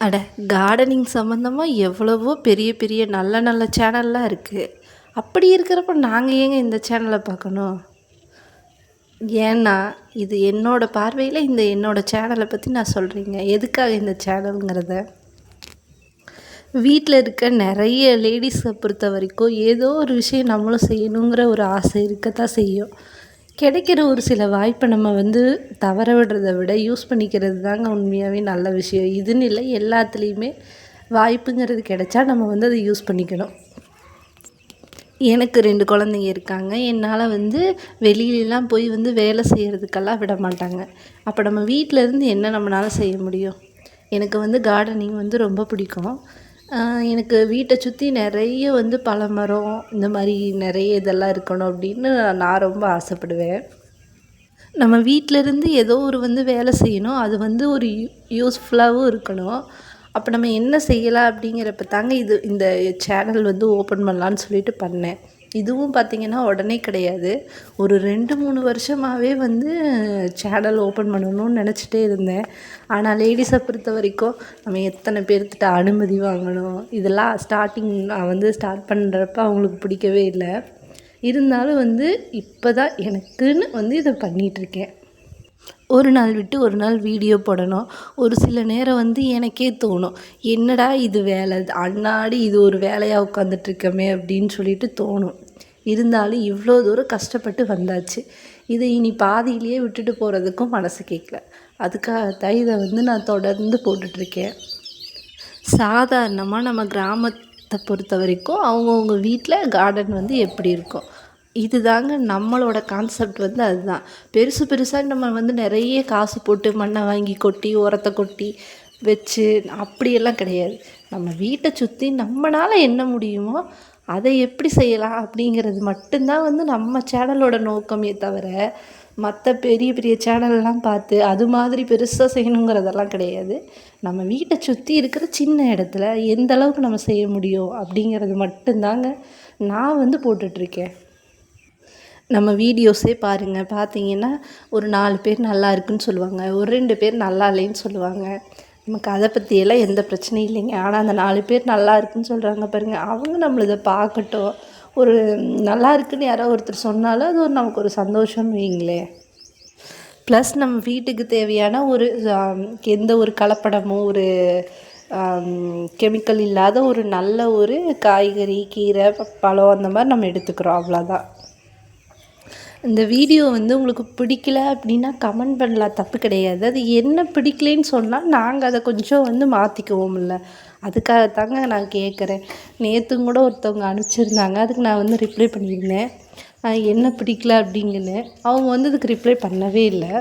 அட கார்டனிங் சம்மந்தமாக எவ்வளவோ பெரிய பெரிய நல்ல நல்ல சேனல்லாம் இருக்குது அப்படி இருக்கிறப்ப நாங்கள் ஏங்க இந்த சேனலை பார்க்கணும்? ஏன்னா இது என்னோடய பார்வையில் இந்த என்னோடய சேனலை பற்றி நான் சொல்கிறீங்க எதுக்காக இந்த சேனலுங்கிறத வீட்டில் இருக்க நிறைய லேடிஸை பொறுத்த வரைக்கும் ஏதோ ஒரு விஷயம் நம்மளும் செய்யணுங்கிற ஒரு ஆசை இருக்கத்தான் செய்யும். கிடைக்கிற ஒரு சில வாய்ப்பை நம்ம வந்து தவற விடுறத விட யூஸ் பண்ணிக்கிறது தாங்க உண்மையாகவே நல்ல விஷயம். இதுன்னு இல்லை எல்லாத்துலேயுமே வாய்ப்புங்கிறது கிடைச்சா நம்ம வந்து அதை யூஸ் பண்ணிக்கணும். எனக்கு ரெண்டு குழந்தைங்க இருக்காங்க. என்னால் வந்து வெளியிலலாம் போய் வந்து வேலை செய்கிறதுக்கெல்லாம் விட மாட்டாங்க. அப்போ நம்ம வீட்டிலேருந்து என்ன நம்மளால் செய்ய முடியும்? எனக்கு வந்து கார்டனிங் வந்து ரொம்ப பிடிக்கும். எனக்கு வீட்டை சுற்றி நிறைய வந்து பழமரம் இந்த மாதிரி நிறைய இதெல்லாம் இருக்கணும் அப்படின்னு நான் ரொம்ப ஆசைப்படுவேன். நம்ம வீட்டிலேருந்து ஏதோ ஒரு வந்து வேலை செய்யணும். அது வந்து ஒரு யூ யூஸ்ஃபுல்லாகவும் இருக்கணும். அப்போ நம்ம என்ன செய்யலாம் அப்படிங்கிறப்ப தாங்க இது இந்த சேனல் வந்து ஓப்பன் பண்ணலான்னு சொல்லிட்டு பண்ணேன். இதுவும் பார்த்திங்கன்னா உடனே கிடையாது. ஒரு ரெண்டு மூணு வருஷமாகவே வந்து சேனல் ஓப்பன் பண்ணணும்னு நினச்சிட்டே இருந்தேன். ஆனால் லேடிஸை பொறுத்த வரைக்கும் நம்ம எத்தனை பேர்த்திட்ட அனுமதி வாங்கணும்? இதெல்லாம் ஸ்டார்டிங் நான் வந்து ஸ்டார்ட் பண்ணுறப்ப அவங்களுக்கு பிடிக்கவே இல்லை. இருந்தாலும் வந்து இப்போ தான் எனக்குன்னு வந்து இதை பண்ணிகிட்ருக்கேன் ஒரு நாள் விட்டு ஒரு நாள் வீடியோ போடணும். ஒரு சில நேரம் வந்து எனக்கே தோணும் என்னடா இது வேலை? அன்னாடி இது ஒரு வேலையாக உட்காந்துட்ருக்கமே அப்படின்னு சொல்லிட்டு தோணும். இருந்தாலும் இவ்வளோ தூரம் கஷ்டப்பட்டு வந்தாச்சு. இதை இனி பாதியிலேயே விட்டுட்டு போகிறதுக்கும் மனசு கேட்கல. அதுக்காக தான் இதை வந்து நான் தொடர்ந்து போட்டுட்ருக்கேன். சாதாரணமாக நம்ம கிராமத்தை பொறுத்த வரைக்கும் அவங்கவுங்க வீட்டில் கார்டன் வந்து எப்படி இருக்கும்? இது தாங்க நம்மளோட கான்செப்ட் வந்து அதுதான். பெருசு பெருசாக நம்ம வந்து நிறைய காசு போட்டு மண்ணை வாங்கி கொட்டி உரத்தை கொட்டி வச்சு அப்படியெல்லாம் கிடையாது. நம்ம வீட்டை சுற்றி நம்மளால் என்ன முடியுமோ அதை எப்படி செய்யலாம் அப்படிங்கிறது மட்டும்தான் வந்து நம்ம சேனலோட நோக்கமே தவிர மற்ற பெரிய பெரிய சேனல்லாம் பார்த்து அது மாதிரி பெருசாக செய்யணுங்கிறதெல்லாம் கிடையாது. நம்ம வீட்டை சுற்றி இருக்கிற சின்ன இடத்துல எந்த அளவுக்கு நம்ம செய்ய முடியும் அப்படிங்கிறது மட்டும்தாங்க நான் வந்து போட்டுட்ருக்கேன். நம்ம வீடியோஸே பாருங்கள் பார்த்தீங்கன்னா ஒரு நாலு பேர் நல்லா இருக்குன்னு சொல்லுவாங்க. ஒரு ரெண்டு பேர் நல்லா இல்லைன்னு சொல்லுவாங்க. நமக்கு அதை பற்றியெல்லாம் எந்த பிரச்சனையும் இல்லைங்க. ஆனால் அந்த நாலு பேர் நல்லா இருக்குன்னு சொல்கிறாங்க பாருங்கள் அவங்க நம்மள இதை பார்க்கட்டும். ஒரு நல்லா இருக்குன்னு யாரோ ஒருத்தர் சொன்னாலும் அது ஒரு நமக்கு ஒரு சந்தோஷம்னு வைங்களேன் ப்ளஸ் நம்ம வீட்டுக்கு தேவையான ஒரு எந்த ஒரு கலப்படமோ ஒரு கெமிக்கல் இல்லாத ஒரு நல்ல ஒரு காய்கறி கீரை பழம் அந்த மாதிரி நம்ம எடுத்துக்கிறோம். அவ்வளோதான் இந்த வீடியோ வந்து உங்களுக்கு பிடிக்கல அப்படின்னா கமெண்ட் பண்ணலாம் தப்பு கிடையாது. அது என்ன பிடிக்கலன்னு சொன்னால் நாங்கள் அதை கொஞ்சம் வந்து மாற்றிக்குவோம்ல அதுக்காகத்தாங்க நான் கேட்குறேன் நேற்றும் கூட ஒருத்தவங்க அனுப்பிச்சிருந்தாங்க. அதுக்கு நான் வந்து ரிப்ளை பண்ணியிருந்தேன். என்ன பிடிக்கல அப்படிங்கன்னு. அவங்க வந்து அதுக்கு ரிப்ளை பண்ணவே இல்லை.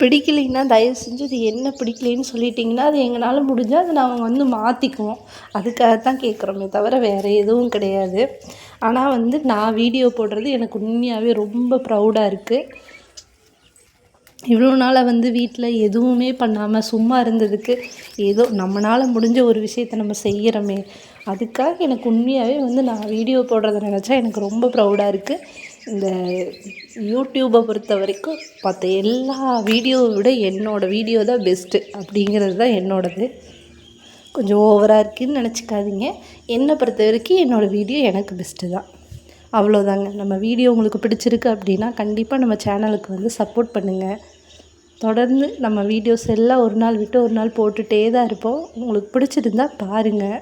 பிடிக்கலைன்னா தயவு செஞ்சு இது என்ன பிடிக்கலைன்னு சொல்லிட்டிங்கன்னா அது எங்களால் முடிஞ்சால் அதை நாங்கள் வந்து மாற்றிக்குவோம் அதுக்காக தான் கேட்குறோமே தவிர வேறு எதுவும் கிடையாது. ஆனால் வந்து நான் வீடியோ போடுறது எனக்கு உண்மையாகவே ரொம்ப ப்ரௌடாக இருக்குது இவ்வளோ நாளாக வந்து வீட்டில் எதுவுமே பண்ணாமல் சும்மா இருந்ததுக்கு ஏதோ நம்மளால் முடிஞ்ச ஒரு விஷயத்த நம்ம செய்கிறோமே அதுக்காக எனக்கு உண்மையாகவே வந்து நான் வீடியோ போடுறத நினச்சா எனக்கு ரொம்ப ப்ரௌடாக இருக்குது இந்த யூடியூப்பை பொறுத்த வரைக்கும் பார்த்த எல்லா வீடியோவை விட என்னோடய வீடியோ தான் பெஸ்ட்டு அப்படிங்கிறது தான் என்னோடது. கொஞ்சம் ஓவராக இருக்குதுன்னு நினச்சிக்காதீங்க. என்னை பொறுத்த வரைக்கும் என்னோடய வீடியோ எனக்கு பெஸ்ட்டு தான். அவ்வளோதாங்க நம்ம வீடியோ உங்களுக்கு பிடிச்சிருக்கு அப்படின்னா கண்டிப்பாக நம்ம சேனலுக்கு வந்து சப்போர்ட் பண்ணுங்கள் தொடர்ந்து நம்ம வீடியோஸ் எல்லாம் ஒரு நாள் விட்டு ஒரு நாள் போட்டுகிட்டே தான் இருப்போம். உங்களுக்கு பிடிச்சிருந்தா பாருங்கள்